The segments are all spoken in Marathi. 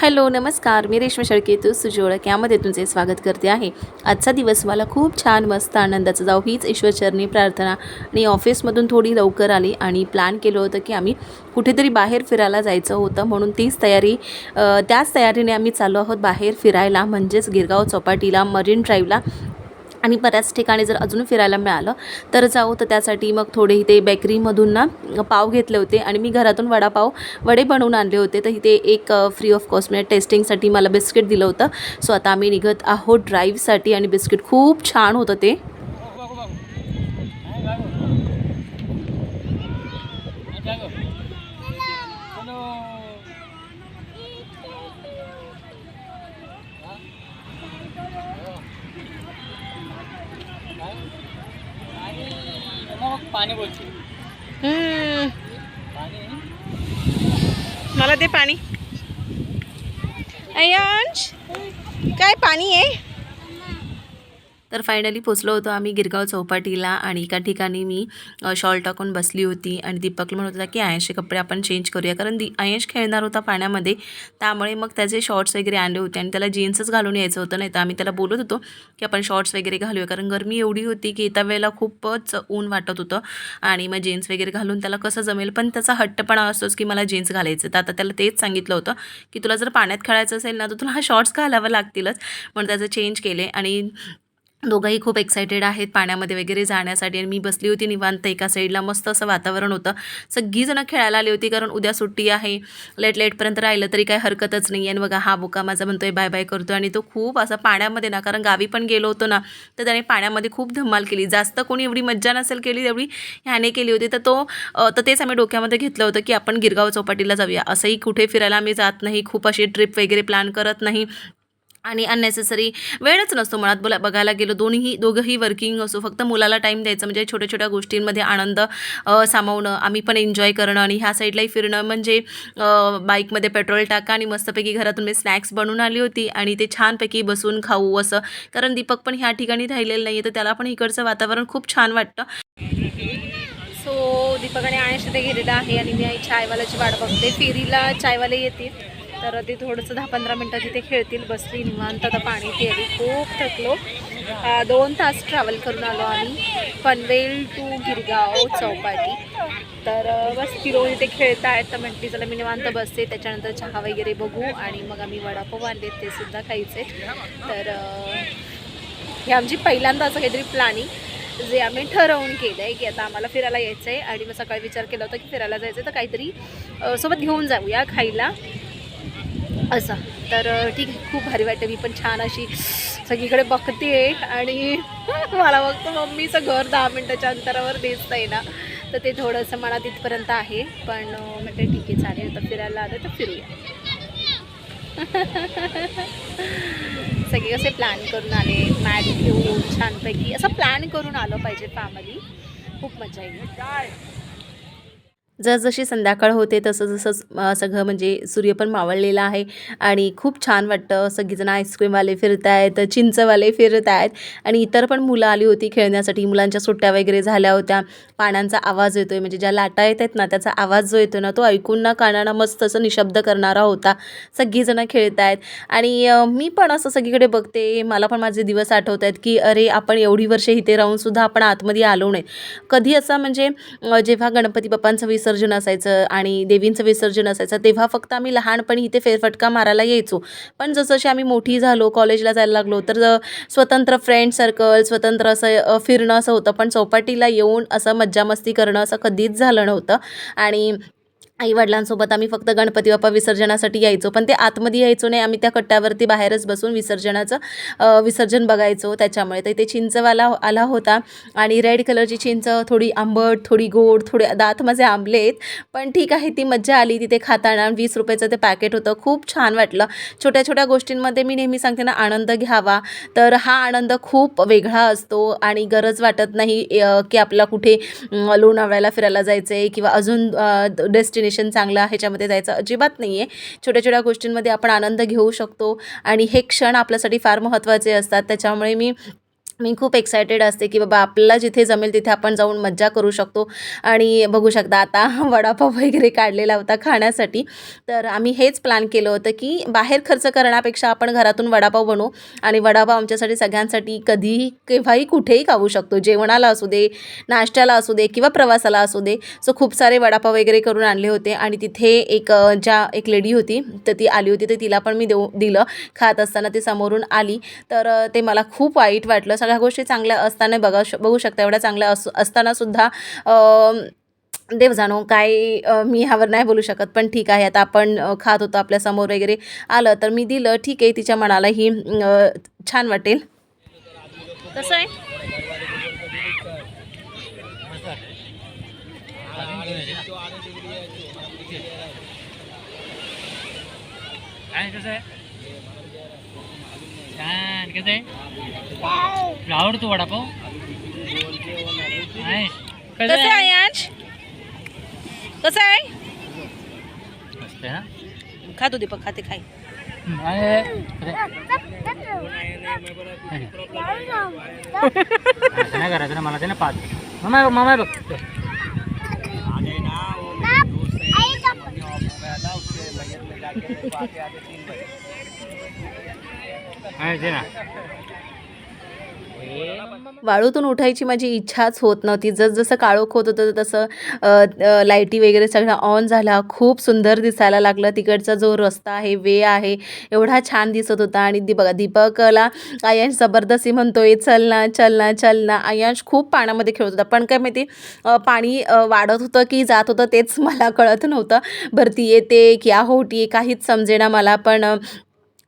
हॅलो नमस्कार. मी रेश्मा शेळके तू सुजोळक यामध्ये तुमचे स्वागत करते आहे. आजचा दिवस मला खूप छान मस्त आनंदाचा जाऊ हीच ईश्वरचरणी प्रार्थना. आणि ऑफिसमधून थोडी लवकर आली आणि प्लॅन केलं होतं की आम्ही कुठेतरी बाहेर फिरायला जायचं होतं. म्हणून तीच तयारी त्याच तयारीने आम्ही चाललो आहोत बाहेर फिरायला म्हणजेच गिरगाव चौपाटीला मरीन ड्राईव्हला. आणि बऱ्याच ठिकाणी जर अजून फिरायला मिळालं तर जाऊ तर त्यासाठी मग थोडे इथे बेकरीमधून ना पाव घेतले होते. आणि मी घरातून वडापाव वडे बनवून आणले होते. तर इथे एक फ्री ऑफ कॉस्ट म्हणजे टेस्टिंगसाठी मला बिस्किट दिलं होतं. सो आता आम्ही निघत आहोत ड्राईव्हसाठी आणि बिस्किट खूप छान होतं ते. पाणी मला ते पाणी. अयांश काय पाणी आहे? तर फायनली पोचलो होतो आम्ही गिरगाव चौपाटीला आणि एका ठिकाणी मी शॉल टाकून बसली होती आणि दीपकला म्हणत होता की आयशचे कपडे आपण चेंज करूया. कारण दी आयश खेळणार होता पाण्यामध्ये त्यामुळे मग त्याचे शॉर्ट्स वगैरे आणले होते आणि त्याला जीन्सच घालून यायचं होतं. नाही तर आम्ही त्याला बोलत होतो की आपण शॉर्ट्स वगैरे घालूया. कारण गरमी एवढी होती की त्या वेळेला खूपच ऊन वाटत होतं आणि मग जीन्स वगैरे घालून त्याला कसं जमेल? पण त्याचा हट्टपणा असतोच की मला जीन्स घालायचं. तर आता त्याला तेच सांगितलं होतं की तुला जर पाण्यात खेळायचं असेल ना तर तुला हा शॉर्ट्स घालावं लागतीलच. म्हणून त्याचं चेंज केले आणि दोघंही खूप एक्सायटेड आहेत पाण्यामध्ये वगैरे जाण्यासाठी आणि मी बसली होती निवांत एका साईडला मस्त असं वातावरण होतं. सगळीजणं खेळायला आली होती कारण उद्या सुट्टी आहे. लेट लेटपर्यंत राहिलं तरी काही हरकतच नाही आहे. आणि बघा हा बुका माझा म्हणतोय बाय बाय करतो आणि तो खूप असा पाण्यामध्ये ना कारण गावी पण गेलो होतो ना तर त्याने पाण्यामध्ये खूप धमाल केली. जास्त कोणी एवढी मज्जा नसेल केली तेवढी ह्याने केली होती. तर तो तर तेच आम्ही डोक्यामध्ये घेतलं होतं की आपण गिरगाव चौपाटीला जाऊया. असंही कुठे फिरायला आम्ही जात नाही. खूप अशी ट्रिप वगैरे प्लॅन करत नाही. आणि अननेसेसरी वेळच नसतो मुळात. बोला बघायला गेलो दोन्ही दोघंही वर्किंग असो फक्त मुलाला टाईम द्यायचा म्हणजे छोट्या छोट्या गोष्टींमध्ये आनंद सामावणं आम्ही पण एन्जॉय करणं आणि ह्या साईडलाही फिरणं. म्हणजे बाईकमध्ये पेट्रोल टाका आणि मस्तपैकी घरातून मी स्नॅक्स बनवून आली होती आणि ते छानपैकी बसून खाऊ असं. कारण दीपक पण ह्या ठिकाणी राहिलेलं नाही आहे तर त्याला पण इकडचं वातावरण खूप छान वाटतं. सो दीपक आणि आयश तिथे गेलेला आहे आणि मी आई चायवाल्याची वाट बघते. फेरीला चायवाले येतील. तर ते थोडंसं दहा पंधरा मिनटं तिथे खेळतील बसली निवांत. आता पाणी प्यायली खूप थकलो. दोन तास ट्रॅव्हल करून आलो आम्ही. पनवेल टू गिरगाव चौपाटी. तर बस फिरवून इथे खेळत आहेत तर म्हटली चला मी निवांत बसते. त्याच्यानंतर चहा वगैरे बघू. आणि मग आम्ही वडापाव आणले ते सुद्धा खायचे तर हे आमची पहिल्यांदा असं काहीतरी प्लॅनिंग जे आम्ही ठरवून केलं आहे की आता आम्हाला फिरायला यायचं आहे आणि मग सकाळी विचार केला होता की फिरायला जायचं आहे तर काहीतरी सोबत घेऊन जाऊया खायला. असं. तर ठीक आहे खूप भारी वाटतं. मी पण छान अशी सगळीकडे बघते आणि मला बघतो मम्मीचं घर दहा मिनटाच्या अंतरावर देत आहे ना. तर ते थोडंसं मला तिथपर्यंत आहे. पण म्हणजे ठीक आहे चालेल. तर फिरायला आलं तर फिरूया. सगळे कसे प्लॅन करून आले. मॅट घेऊन छानपैकी असं प्लॅन करून आलं पाहिजे फॅमिली खूप मजा येईल. जसजशी संध्याकाळ होते तसं जसं सगळं म्हणजे सूर्य पण मावळलेला आहे. आणि खूप छान वाटतं सगळीजणं आईस्क्रीमवाले फिरत आहेत चिंचवाले फिरत आहेत आणि इतर पण मुलं आली होती खेळण्यासाठी. मुलांच्या सुट्ट्या वगैरे झाल्या होत्या. पाण्यांचा आवाज येतो आहे म्हणजे ज्या लाटा येत आहेत ना त्याचा आवाज जो येतो ना तो ऐकून ना कानाला मस्त असं निशब्द करणारा होता. सगळीजणं खेळत आहेत आणि मी पण असं सगळीकडे बघते. मला पण माझे दिवस आठवत आहेत की अरे आपण एवढी वर्षे इथे राहूनसुद्धा आपण आतमध्ये आलो नाही. कधी असं म्हणजे जेव्हा गणपती बाप्पांचं विसर्जन विसर्जन असायचं आणि देवींचं विसर्जन असायचं तेव्हा फक्त आम्ही लहानपणी इथे फेरफटका मारायला यायचो. पण जसं आम्ही मोठी झालो कॉलेजला जायला लागलो तर स्वतंत्र फ्रेंड सर्कल स्वतंत्र असं फिरणं असं होतं. पण चौपाटीला येऊन असं मज्जा मस्ती करणं असं कधीच झालं नव्हतं. आणि आईवडिलांसोबत आम्ही फक्त गणपती बाप्पा विसर्जनासाठी यायचो पण ते आतमध्ये यायचो नाही. आम्ही त्या कट्ट्यावरती बाहेरच बसून विसर्जनाचं विसर्जन बघायचो त्याच्यामुळे. तर इथे चिंचवाला आला होता आणि रेड कलरची चिंच थोडी आंबट थोडी गोड थोडे दात माझे आंबलेत. पण ठीक आहे ती मज्जा आली तिथे खाताना. वीस रुपयाचं ते पॅकेट होतं. खूप छान वाटलं. छोट्या छोट्या गोष्टींमध्ये मी नेहमी सांगते ना आनंद घ्यावा. तर हा आनंद खूप वेगळा असतो आणि गरज वाटत नाही की आपला कुठे लोणावळ्याला फिरायला जायचं आहे किंवा अजून डेस्टिनेशन चांगलं ह्याच्यामध्ये जायचं अजिबात नाही आहे छोट्या छोट्या गोष्टींमध्ये आपण आनंद घेऊ शकतो. आणि हे क्षण आपल्यासाठी फार महत्त्वाचे असतात. त्याच्यामुळे मी मी खूप एक्सायटेड असते की बाबा आपल्याला जिथे जमेल तिथे आपण जाऊन मज्जा करू शकतो. आणि बघू शकता आता वडापाव वगैरे काढलेला होता खाण्यासाठी. तर आम्ही हेच प्लॅन केलं होतं की बाहेर खर्च करण्यापेक्षा आपण घरातून वडापाव बनवू. आणि वडापाव आमच्यासाठी सगळ्यांसाठी कधीही केव्हाही कुठेही खाऊ शकतो. जेवणाला असू दे नाश्त्याला असू दे किंवा प्रवासाला असू दे. सो खूप सारे वडापाव वगैरे करून आणले होते. आणि तिथे एक ज्या एक लेडी होती तर ती आली होती. तर तिला पण मी देऊ दिलं. खात असताना ती समोरून आली. तर ते मला खूप वाईट वाटलं. सगळ्या गोष्टी चांगल्या असताना बघा श बघू शकता एवढ्या चांगल्या अस असतानासुद्धा देव जाणो काय मी ह्यावर नाही बोलू शकत पण ठीक आहे आता आपण खात होतो आपल्यासमोर वगैरे आलं तर मी दिलं ठीक आहे तिच्या मनाला ही छान वाटेल. कसं आहे? कसं आहे? छान कसं आहे? आवडतो वडापाव? कसं आहे कसं आहे? खातो दीपक खाते खाय. नाही करायचं ना मला ते ना पाच. मामा मामा बघ. वाळूतून उठायची माझी इच्छाच होत नव्हती. जसजसं काळोख होत होतं तसं लाईटी वगैरे सगळं ऑन झाला. खूप सुंदर दिसायला लागलं. तिकडचा जो रस्ता आहे वे आहे एवढा छान दिसत होता. आणि दीपक बघा दीपकला आयांश जबरदस्ती म्हणतोय चल ना चल ना चल ना. आयांश खूप पाण्यामध्ये खेळत होता. पण काय माहिती पाणी वाढत होतं की जात होतं तेच मला कळत नव्हतं. भरती येते की होती काहीच समजेना मला. पण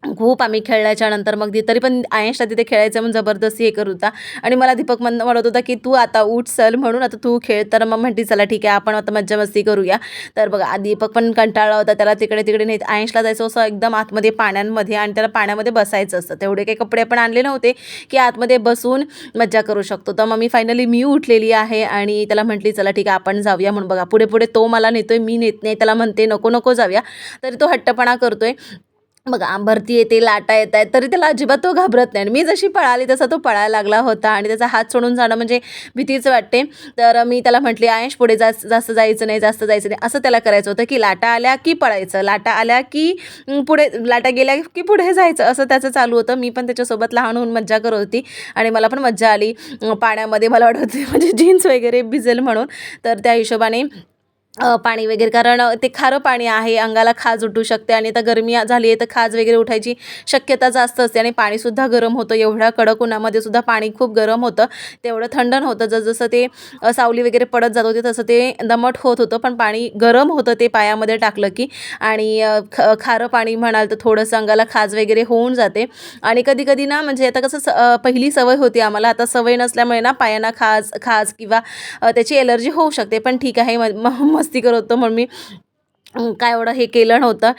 खूप आम्ही खेळल्याच्या नंतर मग ती तरी पण आयन्सला तिथे खेळायचं म्हणून जबरदस्ती हे करत होता. आणि मला दीपक म्हण म्हणत होता की तू आता उठ चल म्हणून आता तू खेळ. तर मग म्हणते चला ठीक आहे आपण आता मज्जा मस्ती करूया. तर बघा दीपक पण कंटाळला होता. त्याला तिकडे तिकडे नेत आयन्सला जायचं असं एकदम आतमध्ये पाण्यांमध्ये आणि त्याला पाण्यामध्ये बसायचं असतं. तेवढे काही कपडे पण आणले नव्हते की आतमध्ये बसून मज्जा करू शकतो. तर मग मी फायनली मी उठलेली आहे आणि त्याला म्हटली चला ठीक आहे आपण जाऊया म्हणून. बघा पुढे पुढे तो मला नेतोय मी नेत नाही त्याला म्हणते नको नको जाऊया. तरी तो हट्टपणा करतोय. बघा आंभरती येते लाटा येत आहेत तरी त्याला अजिबात तो घाबरत नाही. आणि मी जशी पळाली तसा तो पळायला लागला होता आणि त्याचा हात सोडून जाणं म्हणजे भीतीच वाटते. तर मी त्याला म्हटले आयश पुढे जास्त जास्त जायचं नाही जास्त जायचं नाही. असं त्याला करायचं होतं की लाटा आल्या की पळायचं लाटा आल्या की पुढे लाटा गेल्या की पुढे जायचं. असं त्याचं चालू होतं. मी पण त्याच्यासोबत लहान होऊन मज्जा करत होती आणि मला पण मज्जा आली. पाण्यामध्ये मला वाटत होती म्हणजे जीन्स वगैरे भिजेल म्हणून. तर त्या हिशोबाने पाणी वगैरे कारण ते खारं पाणी आहे अंगाला खाज उठू शकते आणि आता गरमी झाली आहे तर खाज वगैरे उठायची शक्यता जास्त असते आणि पाणीसुद्धा गरम होतं. एवढ्या कडक उन्हामध्ये सुद्धा पाणी खूप गरम होतं. तेवढं थंड नव्हतं जसजसं ते सावली वगैरे पडत जात होते तसं ते दमट होत होतं पण पाणी गरम होतं ते पायामध्ये टाकलं की. आणि ख खारं पाणी म्हणाल तर थोडंसं अंगाला खाज वगैरे होऊन जाते. आणि कधी कधी ना म्हणजे आता कसं स- पहिली सवय होती आम्हाला. आता सवय नसल्यामुळे ना पायांना खाज खाज किंवा त्याची एलर्जी होऊ शकते. पण ठीक आहे म मस्त मस्ती करत होतो म्हणून मी काय एवढं हे केलं नव्हतं.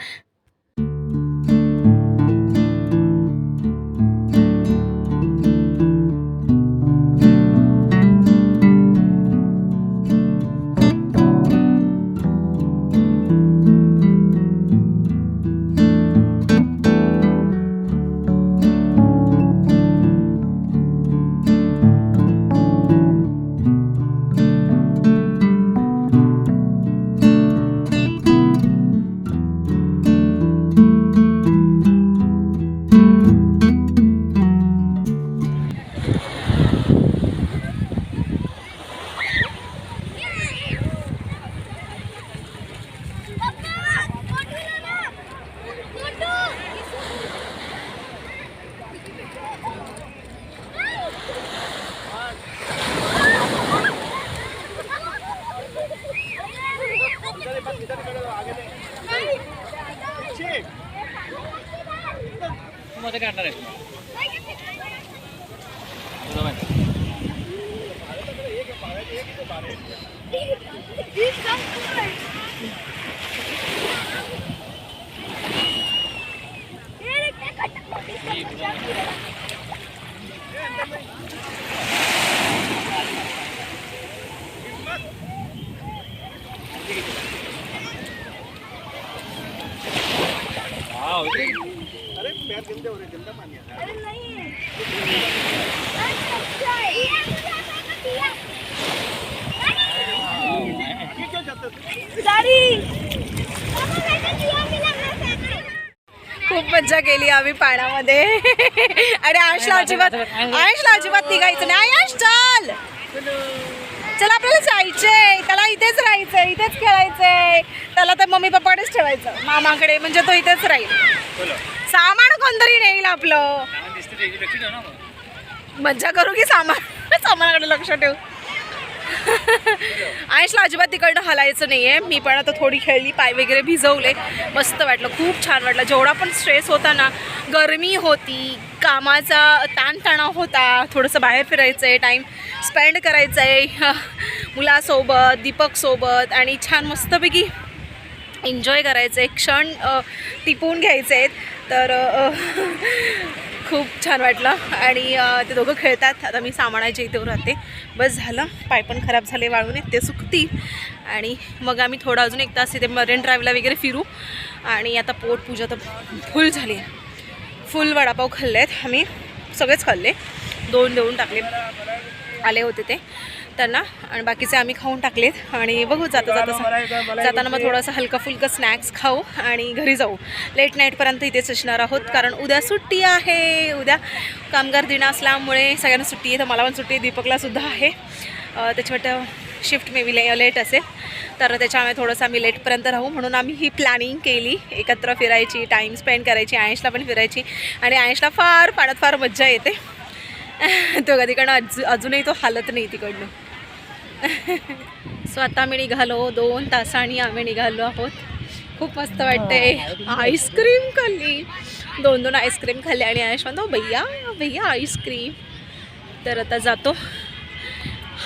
खूप मज्जा केली आम्ही पाण्यामध्ये. आणि आयुषला अजिबात आयुषला अजिबात निघायचं नाही. आयुष चल! चल आपल्याला जायचंय. त्याला इथेच राहायचंय इथेच खेळायचंय. त्याला तर मम्मी पप्पाकडेच ठेवायचं. मामाकडे म्हणजे तो इथेच राहील. सामान कोणतरी नेईल आपलं. मज्जा करू की सामान? सामानाकडे लक्ष ठेवू. आयशला अजिबात तिकडनं हलायचं नाही आहे मी पण आता थोडी खेळली पाय वगैरे भिजवले. मस्त वाटलं खूप छान वाटलं. जेवढा पण स्ट्रेस होता ना गरमी होती कामाचा ताणतणाव होता थोडंसं बाहेर फिरायचं आहे टाईम स्पेंड करायचं आहे मुलासोबत दीपकसोबत आणि छान मस्तपैकी एन्जॉय करायचं आहे क्षण टिपून घ्यायचे आहेत तर खूप छान वाटलं. आणि ते दोघं खेळतात. आता मी सामानाच्या इथे राहते. बस झालं. पाय पण खराब झाले वाळून ते सुकतील आणि मग आम्ही थोडं अजून एक तास इथे मरीन ड्राईव्हला वगैरे फिरू. आणि आता पोट पूजा तर फुल झाली फुल वडापाव खाल्ले आहेत आम्ही सगळेच खाल्ले. दोन देऊन टाकले. आले होते ते. त्यांना आणि बाकीचे आम्ही खाऊन टाकलेत. आणि बघू जाता जाता जाताना मग थोडंसं हलकं फुलकं स्नॅक्स खाऊ आणि घरी जाऊ. लेट नाईटपर्यंत इथेच असणार आहोत कारण उद्या सुट्टी आहे. उद्या कामगार दिन असल्यामुळे सगळ्यांना सुट्टी आहे तर मला पण सुट्टी आहे. दीपकलासुद्धा आहे. अं, त्याची वाटतं शिफ्ट मे बी लेट असेल. तर त्याच्यामुळे थोडंसं आम्ही लेटपर्यंत राहू. म्हणून आम्ही ही प्लॅनिंग केली. एकत्र फिरायची टाईम स्पेंड करायची आयुषला पण फिरायची. आणि आयुषला फार पाण्यात फार मज्जा येते. तो कधीकडनं अजू अजूनही तो हालत नाही तिकडनं. सो आता आम्ही निघालो दोन तासांनी आम्ही निघालो आहोत. खूप मस्त वाटते आईस्क्रीम खाल्ली. दोन दोन आईस्क्रीम खाल्ली आणि आयुष म्हणतो भैया भैया आईस्क्रीम. तर आता जातो.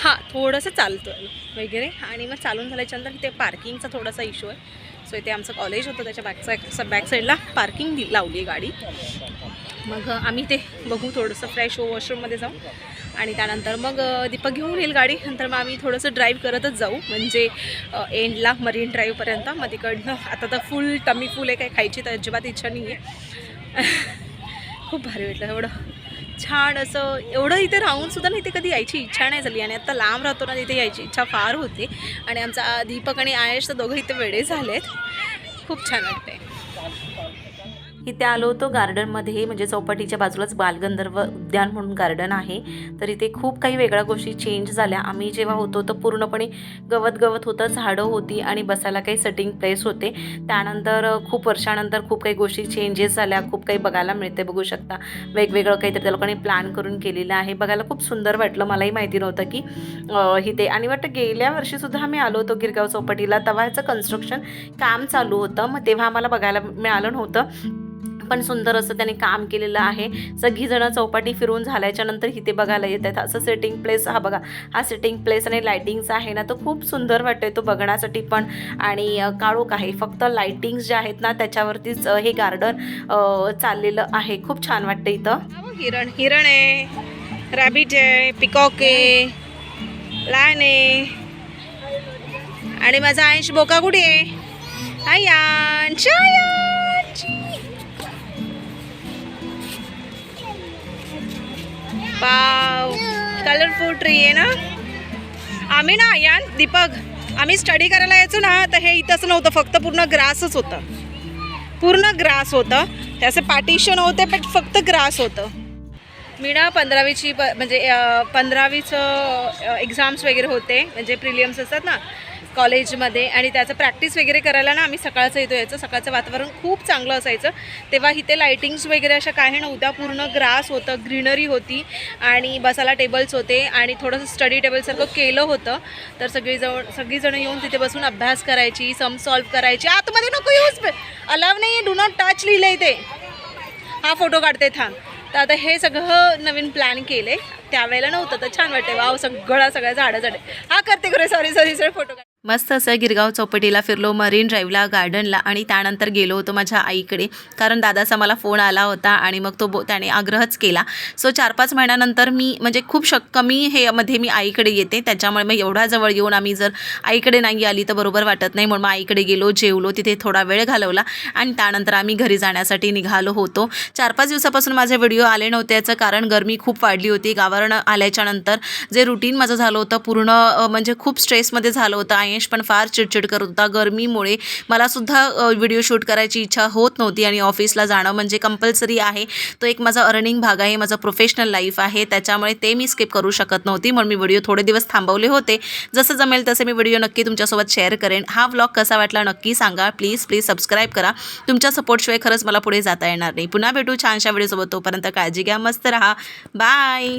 हां थोडंसं चालतो वगैरे. आणि मग चालून झाल्याच्यानंतर इथे पार्किंगचा थोडासा इश्यू आहे. सो इथे आमचं कॉलेज होतं त्याच्या बॅक साईड बॅक साईडला पार्किंग लावली गाडी. मग आम्ही ते बघू थोडंसं फ्रेश हो वॉशरूममध्ये जाऊ. आणि त्यानंतर मग दीपक घेऊन येईल गाडी. नंतर मग आम्ही थोडंसं ड्राईव्ह करतच जाऊ. म्हणजे एंडला मरीन ड्राईव्हपर्यंत मग तिकडनं आता तर फुल टमी फुल आहे काही खायची तर अजिबात इच्छा नाही आहे खूप भारी वाटलं. एवढं छान असं एवढं इथे राहूनसुद्धा नाही ना इथे कधी यायची इच्छा नाही झाली. आणि आता लांब राहतो ना तिथे यायची इच्छा फार होते. आणि आमचा दीपक आणि आयश तर दोघं इथे वेळे झालेत. खूप छान वाटते इथे आलो होतो गार्डनमध्ये म्हणजे चौपाटीच्या बाजूलाच बालगंधर्व उद्यान म्हणून गार्डन आहे. तर इथे खूप काही वेगळ्या गोष्टी चेंज झाल्या. आम्ही जेव्हा होतो तर पूर्णपणे गवत गवत होतं झाडं होती आणि बसायला काही सेटिंग प्लेस होते. त्यानंतर खूप वर्षानंतर खूप काही गोष्टी चेंजेस झाल्या. खूप काही बघायला मिळते बघू शकता. वेगवेगळं काहीतरी त्या लोकांनी प्लॅन करून केलेलं आहे. बघायला खूप सुंदर वाटलं. मलाही माहिती नव्हतं की इथे आणि वाटतं गेल्या वर्षीसुद्धा आम्ही आलो होतो गिरगाव चौपाटीला. तेव्हा ह्याचं कन्स्ट्रक्शन काम चालू होतं. मग तेव्हा आम्हाला बघायला मिळालं नव्हतं. पण सुंदर असं त्याने काम केलेलं आहे. सगळीजणं चौपाटी फिरून झाल्याच्यानंतर इथे बघायला येत आहेत. असं सेटिंग प्लेस हा बघा हा सेटिंग प्लेस आणि लायटिंग्स आहे ना तो खूप सुंदर वाटतोय तो बघण्यासाठी पण. आणि काळोख आहे. फक्त लायटिंग्स ज्या आहेत ना त्याच्यावरतीच हे गार्डन चाललेलं आहे. खूप छान वाटतं इथं. हिरण हिरण आहे. रॅबिट आहे पिकॉक आहे. लॅन आहे. आणि माझा आयश बोका कुठे आहे? Aayansh Aayansh wow colourful tree आहे ना आम्ही ना यान दीपक आम्ही स्टडी करायला यायचो ना तर हे इथंच नव्हतं फक्त पूर्ण ग्रासच होतं. पूर्ण ग्रास होतं. त्याचे पार्टिशन होते पण फक्त ग्रास होतं. मी ना पंधरावीची प म्हणजे पंधरावीचं एक्झाम्स वगैरे होते. म्हणजे प्रिलियम्स असतात ना कॉलेजमध्ये आणि त्याचं प्रॅक्टिस वगैरे करायला ना आम्ही सकाळचं येतो यायचं. सकाळचं वातावरण खूप चांगलं असायचं. तेव्हा इथे लायटिंग्स वगैरे अशा काही नव्हत्या पूर्ण ग्रास होतं ग्रीनरी होती. आणि बसायला टेबल्स होते. आणि थोडंसं स्टडी टेबलसारखं केलं होतं. तर सगळीजण सगळीजणं येऊन तिथे बसून अभ्यास करायची सम सॉल्व करायची. आतमध्ये नको यूज अलाव नाही आहे डू नॉट टच लिहिलं आहे हा फोटो काढते थांब. तर आता हे सगळं नवीन प्लॅन केले त्यावेळेला नव्हतं तर छान वाटते वाव सगळं सगळ्या झाडं झाडे हा करते खरं सॉरी सॉरी सर फोटो मस्त असं गिरगाव चौपटीला फिरलो मरीन ड्राईव्हला गार्डनला आणि त्यानंतर गेलो होतो माझ्या आईकडे. कारण दादाचा मला फोन आला होता आणि मग तो बो त्याने आग्रहच केला. सो चार पाच महिन्यानंतर मी म्हणजे खूप शक कमी हे मध्ये मी आईकडे येते. त्याच्यामुळे मग एवढा जवळ येऊन आम्ही जर आईकडे नाही आली तर बरोबर वाटत नाही. म्हणून मग आईकडे गेलो जेवलो तिथे थोडा वेळ घालवला आणि त्यानंतर आम्ही घरी जाण्यासाठी निघालो होतो. चार पाच दिवसापासून माझे व्हिडिओ आले नव्हते याचं कारण गरमी खूप वाढली होती. गावावरून आल्याच्यानंतर जे रुटीन माझं झालं होतं पूर्ण म्हणजे खूप स्ट्रेसमध्ये झालं होतं. आणि गणेश पण फार चिडचिड करत होता. गरमीमुळे मला सुद्धा व्हिडिओ शूट करायची इच्छा होत नव्हती आणि ऑफिसला जाणं म्हणजे कंपल्सरी आहे. तो एक माझा अर्निंग भाग आहे माझा प्रोफेशनल लाईफ आहे. त्याच्यामुळे ते मी स्किप करू शकत नव्हती. म्हणून मी व्हिडिओ थोडे दिवस थांबवले होते. जसं जमेल तसे मी व्हिडिओ नक्की तुमच्यासोबत शेअर करेन. हा व्लॉग कसा वाटला नक्की सांगा. प्लीज प्लीज सबस्क्राईब करा. तुमच्या सपोर्टशिवाय खरंच मला पुढे जाता येणार नाही. पुन्हा भेटू छानशा व्हिडिओसोबत तोपर्यंत काळजी घ्या. मस्त राहा. बाय